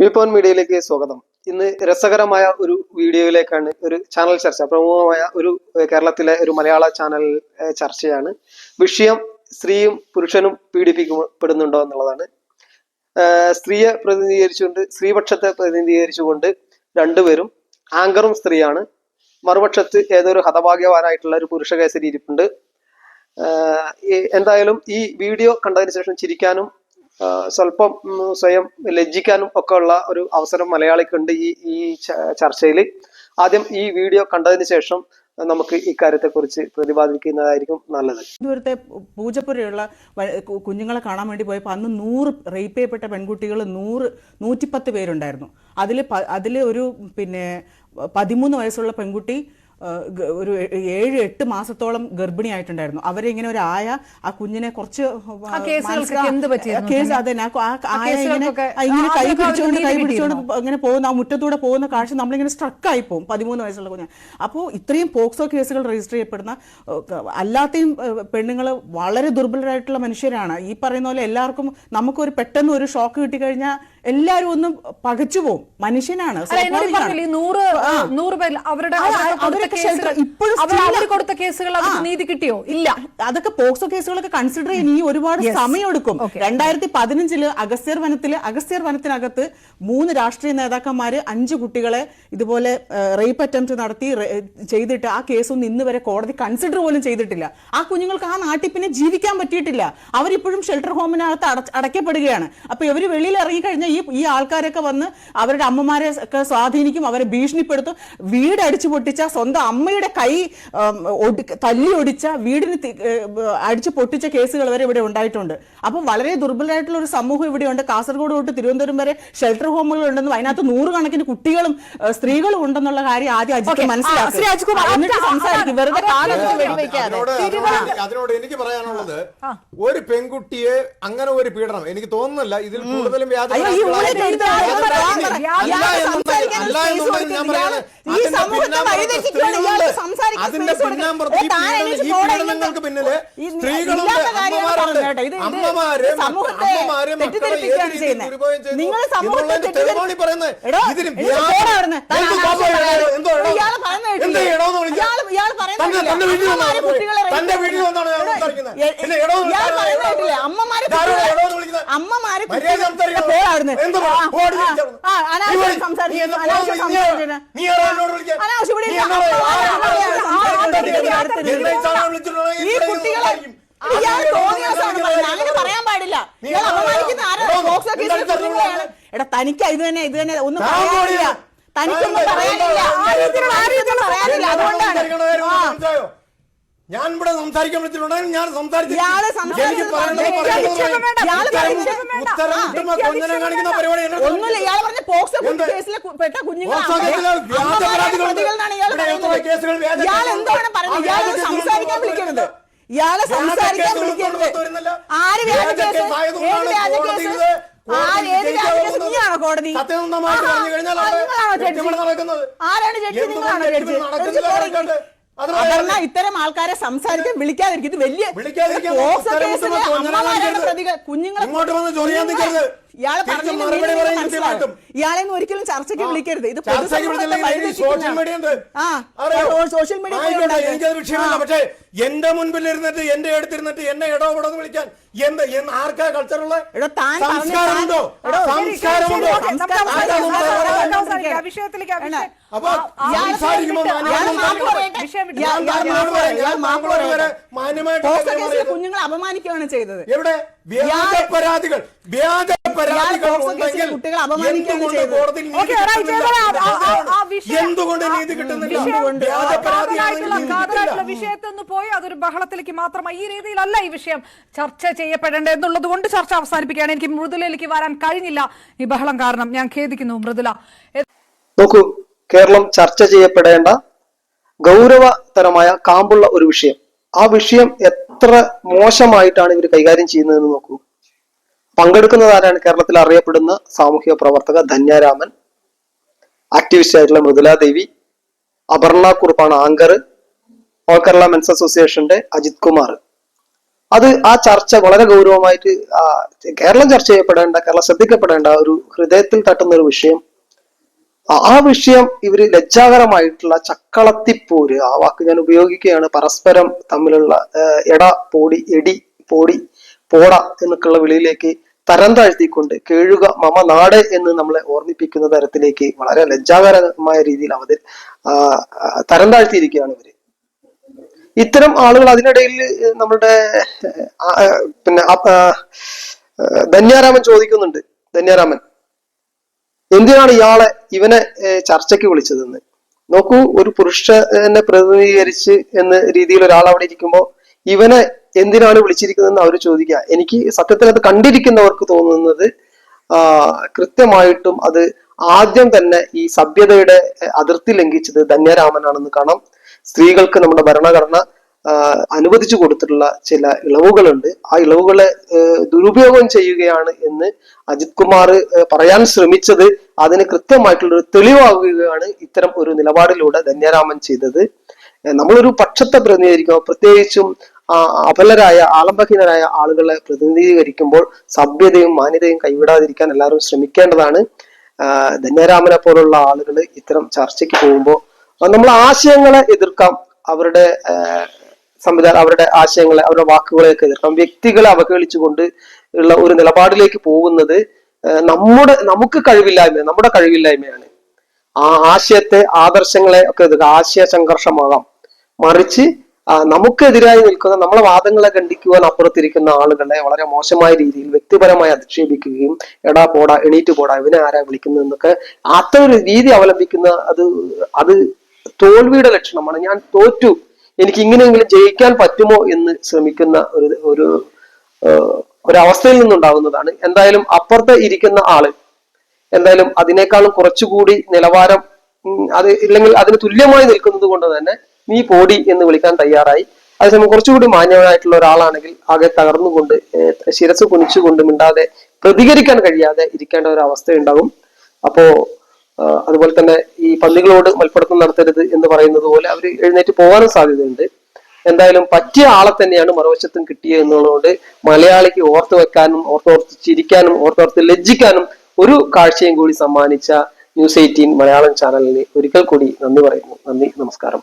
വിപോൺ മീഡിയയിലേക്ക് സ്വാഗതം. ഇന്ന് രസകരമായ ഒരു വീഡിയോയിലേക്കാണ് ഒരു ചാനൽ ചർച്ച. പ്രമുഖമായ ഒരു കേരളത്തിലെ ഒരു മലയാള ചാനൽ ചർച്ചയാണ്. വിഷയം സ്ത്രീയും പുരുഷനും പീഡിപ്പിക്കപ്പെടുന്നുണ്ടോ എന്നുള്ളതാണ്. സ്ത്രീയെ പ്രതിനിധീകരിച്ചുകൊണ്ട് സ്ത്രീപക്ഷത്തെ പ്രതിനിധീകരിച്ചുകൊണ്ട് രണ്ടുപേരും ആങ്കറും സ്ത്രീയാണ്. മറുപക്ഷത്ത് ഏതൊരു ഹതഭാഗ്യവാനായിട്ടുള്ള ഒരു പുരുഷ കേസരി ഇരിപ്പുണ്ട് എന്തായാലും ഈ വീഡിയോ കണ്ടതിന് ശേഷം ചിരിക്കാനും സ്വല്പം സ്വയം ലജ്ജിക്കാനും ഒക്കെ ഉള്ള ഒരു അവസരം മലയാളിക്കുണ്ട് ഈ ഈ ചർച്ചയിൽ ആദ്യം ഈ വീഡിയോ കണ്ടതിന് ശേഷം നമുക്ക് ഇക്കാര്യത്തെ കുറിച്ച് പ്രതിപാദിക്കുന്നതായിരിക്കും നല്ലത്. തിരുവനന്തപുരത്തെ പൂജപ്പുരയുള്ള കുഞ്ഞുങ്ങളെ കാണാൻ വേണ്ടി പോയപ്പോൾ അന്ന് നൂറ് റേപ്പ് ചെയ്യപ്പെട്ട പെൺകുട്ടികൾ നൂറ് നൂറ്റിപ്പത്ത് പേരുണ്ടായിരുന്നു. അതിൽ അതിൽ ഒരു പിന്നെ പതിമൂന്ന് വയസ്സുള്ള പെൺകുട്ടി ഒരു ഏഴ് എട്ട് മാസത്തോളം ഗർഭിണിയായിട്ടുണ്ടായിരുന്നു. അവരെ ഇങ്ങനെ ഒരു ആയ ആ കുഞ്ഞിനെ കുറച്ച് കേസ് അതെ ആ ആ ആ ആയ ഇങ്ങനെ ഇങ്ങനെ കൈ പിടിച്ചുകൊണ്ട് കൈ പിടിച്ചുകൊണ്ട് ഇങ്ങനെ പോകുന്ന ആ മുറ്റത്തൂടെ പോകുന്ന കാഴ്ച നമ്മളിങ്ങനെ സ്ട്രക്കായി പോകും. പതിമൂന്ന് വയസ്സുള്ള കുഞ്ഞ്. അപ്പോൾ ഇത്രയും പോക്സോ കേസുകൾ രജിസ്റ്റർ ചെയ്യപ്പെടുന്ന അല്ലാത്തയും പെണ്ണുങ്ങൾ വളരെ ദുർബലരായിട്ടുള്ള മനുഷ്യരാണ്. ഈ പറയുന്ന പോലെ എല്ലാവർക്കും നമുക്കൊരു പെട്ടെന്ന് ഒരു ഷോക്ക് കിട്ടിക്കഴിഞ്ഞാൽ എല്ലാവരും ഒന്ന് പകച്ചു പോകും മനുഷ്യനാണ് നൂറ് നൂറ് പേരിൽ അവരുടെ കേസുകൾ ഇപ്പോഴും അവർ കൊടുത്ത കേസുകൾ നീതി കിട്ടിയോ? ഇല്ല. അതൊക്കെ പോക്സോ കേസുകളൊക്കെ കൺസിഡർ ചെയ്യാൻ ഈ ഒരുപാട്. സമയമെടുക്കും. രണ്ടായിരത്തി പതിനഞ്ചിൽ അഗസ്ത്യർ വനത്തിൽ അഗസ്ത്യർ വനത്തിനകത്ത് മൂന്ന് രാഷ്ട്രീയ നേതാക്കന്മാര് അഞ്ച് കുട്ടികളെ ഇതുപോലെ റേപ്പ് അറ്റംപ്റ്റ് നടത്തി ചെയ്തിട്ട് ആ കേസൊന്നും ഇന്ന് വരെ കോടതി കൺസിഡർ പോലും ചെയ്തിട്ടില്ല. ആ കുഞ്ഞുങ്ങൾക്ക് ആ നാട്ടിൽ പിന്നെ ജീവിക്കാൻ പറ്റിയിട്ടില്ല. അവരിപ്പോഴും ഷെൽട്ടർ ഹോമിനകത്ത് അട അടയ്ക്കപ്പെടുകയാണ്. അപ്പൊ ഇവർ വെളിയിൽ ഇറങ്ങിക്കഴിഞ്ഞാൽ ഈ ഈ ആൾക്കാരൊക്കെ വന്ന് അവരുടെ അമ്മമാരെ ഒക്കെ സ്വാധീനിക്കും അവരെ ഭീഷണിപ്പെടുത്തും. വീട് അടിച്ചു പൊട്ടിച്ച സ്വന്തം അമ്മയുടെ കൈ ഒടി- തല്ലി ഒടിച്ച വീടിന് അടിച്ചു പൊട്ടിച്ച കേസുകൾ വരെ ഇവിടെ ഉണ്ടായിട്ടുണ്ട്. അപ്പം വളരെ ദുർബലമായിട്ടുള്ള ഒരു സമൂഹം ഇവിടെയുണ്ട് കാസർഗോഡ് തൊട്ട് തിരുവനന്തപുരം വരെ ഷെൽട്ടർ ഹോമുകൾ ഉണ്ടെന്നും അതിനകത്ത് നൂറുകണക്കിന് കുട്ടികളും സ്ത്രീകളും ഉണ്ടെന്നുള്ള കാര്യം ആദ്യം അജിത്ത് മനസ്സിലാക്കും. വെറുതെ അതിനോട് എനിക്ക് പറയാനുള്ളത് ഒരു പെൺകുട്ടിയെ അങ്ങനെ ഒരു പീഡനം എനിക്ക് തോന്നുന്നില്ല ഇതിൽ കൂടുതലും വ്യാജ അതിന്റെ പിന്നാമ്പുറത്ത് ഈ പീഡന- പീഡനങ്ങൾക്ക് പിന്നിൽ സ്ത്രീകളുണ്ട് അമ്മമാരുണ്ട് പറഞ്ഞത് കേട്ടോ. ഇത് ഇത് അമ്മമാര് ഇത് അമ്മമാര് മക്കളെ ഏത് രീതിയിൽ ദുരുപയോഗം ചെയ്യുന്നു നിങ്ങൾ സമൂഹത്തെ എന്നുള്ളതിന്റെ തെളിവാണ് ഈ പറയുന്നത്. ഇതിന് എന്ത് ഇടോ? പറയുന്നത് എന്ത്? വിളിക്കുക? തന്റെ-? വീട്ടിൽ വന്നാണ് കുട്ടികളെ തന്റെ വീട്ടിൽ വന്നാണ് ഞാൻ സംസാരിക്കുന്നത്. പിന്നെ ഇടോ എന്ന് വിളിക്കുന്നത്? അമ്മമാര് മര്യാദ സംസാരിക്കണം. എന്ത് നീ വിളി-. നീ എന്നാ അനാവശ്യം പോയി? നീ- സംസാരിക്കുന്നു. നീ ആരാ എന്നോട് വിളിക്കാൻ? നീ എന്നോട് ഈ കുട്ടികളെ ഇയാൾ തോന്നിയ. അങ്ങനെ പറയാൻ പാടില്ല ഇയാൾ എടോ അപമാനിക്കുന്ന തനിക്ക് ഇത് തന്നെ ഇത് തന്നെ ഒന്നും പറയാനില്ല. തനിക്കൊന്നും പറയാനില്ല അതുകൊണ്ടാണ്? ഞാൻ ഇവിടെ സംസാരിക്കാൻ വിളിച്ചിട്ടുണ്ടെങ്കിൽ ഞാൻ സംസാരിച്ചു ഇയാൾ സംസാരിക്കുന്നത് എനിക്ക് വ്യക്തി പറയേണ്ടത് പറയുന്നത് ഉത്തരം- ഉത്തരം ആ. കാണിക്കുന്ന പരിപാടി ഒന്നുമില്ല ഇയാൾ പറഞ്ഞ പോക്സോ? കേസിലെ പെട്ട കുഞ്ഞുങ്ങൾ കേസുകൾ ഇയാൾ എന്താണ് പറയുന്നത്? ഇയാൾ സംസാരിക്കാൻ വിളിക്കരുത്. ഇയാളെ സംസാരിക്കാൻ വിളിക്കരുത്. ആര് വ്യാജ കേസ്? ഏത് വ്യാജ കോടതി കേസ്. നീയാണോ. ആരാണ് ജഡ്ജി? നിങ്ങളാണോ ജഡ്ജി? അപർണ ഇത്തരം ആൾക്കാരെ സംസാരിക്കാൻ വിളിക്കാതിരിക്കും. ഇത് വലിയ. പ്രതികൾ കുഞ്ഞുങ്ങളെ ഇയാളെ തിരിച്ച് പറഞ്ഞതിന് മറുപടി meaning പറയും മനസ്സിലാവും. കൃത്യമായിട്ടും. ഇയാളെ ഒന്നും ഒരിക്കലും ചർച്ചയ്ക്ക് വിളിക്കരുത്. ഇത് സോഷ്യൽ മീഡിയ? സോഷ്യൽ മീഡിയ പക്ഷേ എന്റെ മുൻപിൽ ഇരുന്നിട്ട് എന്റെ അടുത്തിരുന്നിട്ട് എന്നെ ഇടോ ഇവിടെ വിളിക്കാൻ എന്ത് ആർക്കാ കൾച്ചറുള്ള എടോ, താൻ പറഞ്ഞ- സംസ്കാരമുണ്ടോ? സംസ്കാരമുണ്ടോ? വിഷയത്തിലേക്ക് അപ്പൊ. കുഞ്ഞുങ്ങളെ അപമാനിക്കുകയാണ് ചെയ്തത്. എവിടെ? വ്യാജ പരാതികൾ. വ്യാജ എന്തുകൊണ്ട്. കോടതിയിൽ എന്തുകൊണ്ട് നീതി കിട്ടുന്നില്ല. വിഷയത്തിൽ നിന്ന് പോയി അതൊരു ബഹളത്തിലേക്ക് മാത്രമായി ഈ രീതിയിലല്ല ഈ വിഷയം ചർച്ച ചെയ്യപ്പെടേണ്ടത് എന്നുള്ളത് കൊണ്ട് ചർച്ച അവസാനിപ്പിക്കുകയാണ്. എനിക്ക് മൃദുലയിലേക്ക് വരാൻ കഴിഞ്ഞില്ല. ഈ ബഹളം കാരണം ഞാൻ ഖേദിക്കുന്നു മൃദുല. നോക്കൂ കേരളം ചർച്ച ചെയ്യപ്പെടേണ്ട ഗൗരവതരമായ കാമ്പുള്ള ഒരു വിഷയം. ആ വിഷയം എത്ര മോശമായിട്ടാണ് ഇവർ കൈകാര്യം ചെയ്യുന്നതെന്ന് നോക്കൂ. പങ്കെടുക്കുന്നത് ആരാണ്? കേരളത്തിൽ അറിയപ്പെടുന്ന സാമൂഹ്യ പ്രവർത്തക ധന്യാരാമൻ ആക്ടിവിസ്റ്റ് ആയിട്ടുള്ള മൃദുല ദേവി അപർണ കുറുപ്പാണ് ആങ്കർ ഓൾ കേരള മെൻസ് അസോസിയേഷന്റെ അജിത് കുമാർ. അത് ആ ചർച്ച വളരെ ഗൗരവമായിട്ട് കേരളം ചർച്ച ചെയ്യപ്പെടേണ്ട കേരളം ശ്രദ്ധിക്കപ്പെടേണ്ട ഒരു ഹൃദയത്തിൽ തട്ടുന്ന ഒരു വിഷയം. ആ വിഷയം ഇവർ ലജ്ജാകരമായിട്ടുള്ള ചക്കളത്തിപ്പോര് ആ വാക്ക് ഞാൻ ഉപയോഗിക്കുകയാണ് പരസ്പരം തമ്മിലുള്ള എട പോടി എടി പോടി പോട എന്നൊക്കെയുള്ള വിളിയിലേക്ക് തരം താഴ്ത്തിക്കൊണ്ട് കേഴുക മമ നാട് എന്ന് നമ്മളെ ഓർമ്മിപ്പിക്കുന്ന തരത്തിലേക്ക് വളരെ ലജ്ജാകരമായ രീതിയിൽ അവർ തരം താഴ്ത്തിയിരിക്കുകയാണ് ഇവർ. ഇത്തരം ആളുകൾ അതിനിടയിൽ ആ, പിന്നെ ധന്യാരാമൻ ചോദിക്കുന്നുണ്ട്. ധന്യാരാമൻ എന്തിനാണ് ഇയാളെ ഇവനെ ചർച്ചയ്ക്ക് വിളിച്ചതെന്ന്? നോക്കൂ ഒരു പുരുഷനെ പ്രതിനിധീകരിച്ച് എന്ന രീതിയിൽ ഒരാൾ അവിടെ ഇരിക്കുമ്പോൾ ഇവനെ എന്തിനാണ് വിളിച്ചിരിക്കുന്നതെന്ന് അവർ ചോദിക്കുക. എനിക്ക് സത്യത്തിൽ അത് കണ്ടിരിക്കുന്നവർക്ക് തോന്നുന്നത് കൃത്യമായിട്ടും അത് ആദ്യം തന്നെ ഈ സഭ്യതയുടെ അതിർത്തി ലംഘിച്ചത് ധന്യരാമനാണെന്ന് കാണാം. സ്ത്രീകൾക്ക് നമ്മുടെ ഭരണഘടന അനുവദിച്ചു കൊടുത്തിട്ടുള്ള ചില ഇളവുകളുണ്ട്. ആ ഇളവുകളെ ദുരുപയോഗം ചെയ്യുകയാണ് എന്ന് അജിത് കുമാർ പറയാൻ ശ്രമിച്ചത് അതിന് കൃത്യമായിട്ടുള്ള ഒരു തെളിവാകുകയാണ് ഇത്തരം ഒരു നിലപാടിലൂടെ ധന്യരാമൻ ചെയ്തത്. നമ്മളൊരു പക്ഷത്തെ പ്രതിനിധീകരിക്കുമ്പോൾ പ്രത്യേകിച്ചും അപലരായ ആലംബഹീനരായ ആളുകളെ പ്രതിനിധീകരിക്കുമ്പോൾ സഭ്യതയും മാന്യതയും കൈവിടാതിരിക്കാൻ എല്ലാവരും ശ്രമിക്കേണ്ടതാണ്. ധന്യരാമനെ പോലുള്ള ആളുകൾ ഇത്തരം ചർച്ചയ്ക്ക് പോകുമ്പോൾ നമ്മൾ ആശയങ്ങളെ എതിർക്കാം. അവരുടെ സംവിധാനം അവരുടെ ആശയങ്ങളെ അവരുടെ വാക്കുകളെയൊക്കെ എതിർക്കാം. വ്യക്തികളെ അവഹേളിച്ചുകൊണ്ട് ഉള്ള ഒരു നിലപാടിലേക്ക് പോകുന്നത് നമ്മുടെ നമുക്ക് കഴിവില്ലായ്മ നമ്മുടെ കഴിവില്ലായ്മയാണ്. ആ ആശയത്തെ ആദർശങ്ങളെ ഒക്കെ എതിർക്കുക ആശയ സംഘർഷമാകാം മറിച്ച് നമുക്കെതിരായി നിൽക്കുന്ന നമ്മളെ വാദങ്ങളെ ഖണ്ഡിക്കുവാൻ അപ്പുറത്തിരിക്കുന്ന ആളുകളെ വളരെ മോശമായ രീതിയിൽ വ്യക്തിപരമായി അധിക്ഷേപിക്കുകയും എടാ പോടാ എണീറ്റ് പോടാ ഇവനെ ആരാ വിളിക്കുന്നതെന്നൊക്കെ അത്തരം ഒരു രീതി അവലംബിക്കുന്ന അത് അത് തോൽവിയുടെ ലക്ഷണമാണ്. ഞാൻ തോറ്റു. എനിക്ക് ഇങ്ങനെയെങ്കിലും ജയിക്കാൻ പറ്റുമോ എന്ന് ശ്രമിക്കുന്ന ഒരു ഒരു ഒരവസ്ഥയിൽ നിന്നുണ്ടാകുന്നതാണ് എന്തായാലും അപ്പുറത്ത് ഇരിക്കുന്ന ആൾ എന്തായാലും അതിനേക്കാളും കുറച്ചുകൂടി നിലവാരം അത് ഇല്ലെങ്കിൽ അതിന് തുല്യമായി നിൽക്കുന്നത് കൊണ്ട് തന്നെ നീ പോടി എന്ന് വിളിക്കാൻ തയ്യാറായി. അതേസമയം കുറച്ചുകൂടി മാന്യമായിട്ടുള്ള ഒരാളാണെങ്കിൽ ആകെ തകർന്നുകൊണ്ട് ശിരസ് കുനിച്ചുകൊണ്ട് മിണ്ടാതെ പ്രതികരിക്കാൻ കഴിയാതെ ഇരിക്കേണ്ട ഒരു അവസ്ഥ ഉണ്ടാകും അപ്പോ അതുപോലെ തന്നെ ഈ പന്നികളോട് മൽപ്പിടുത്തം നടത്തരുത് എന്ന് പറയുന്നത് പോലെ അവർ എഴുന്നേറ്റ് പോകാനും സാധ്യതയുണ്ട്. എന്തായാലും പറ്റിയ ആളെ തന്നെയാണ് മറുവശത്തും കിട്ടിയത് എന്നുള്ളതുകൊണ്ട് മലയാളിക്ക് ഓർത്തു വെക്കാനും ഓർത്തോർത്ത് ചിരിക്കാനും ഓർത്തോർത്ത് ലജ്ജിക്കാനും ഒരു കാഴ്ചയും കൂടി സമ്മാനിച്ച ന്യൂസ് എയ്റ്റീൻ മലയാളം ചാനലിന് ഒരിക്കൽ കൂടി നന്ദി പറയുന്നു. നന്ദി നമസ്കാരം.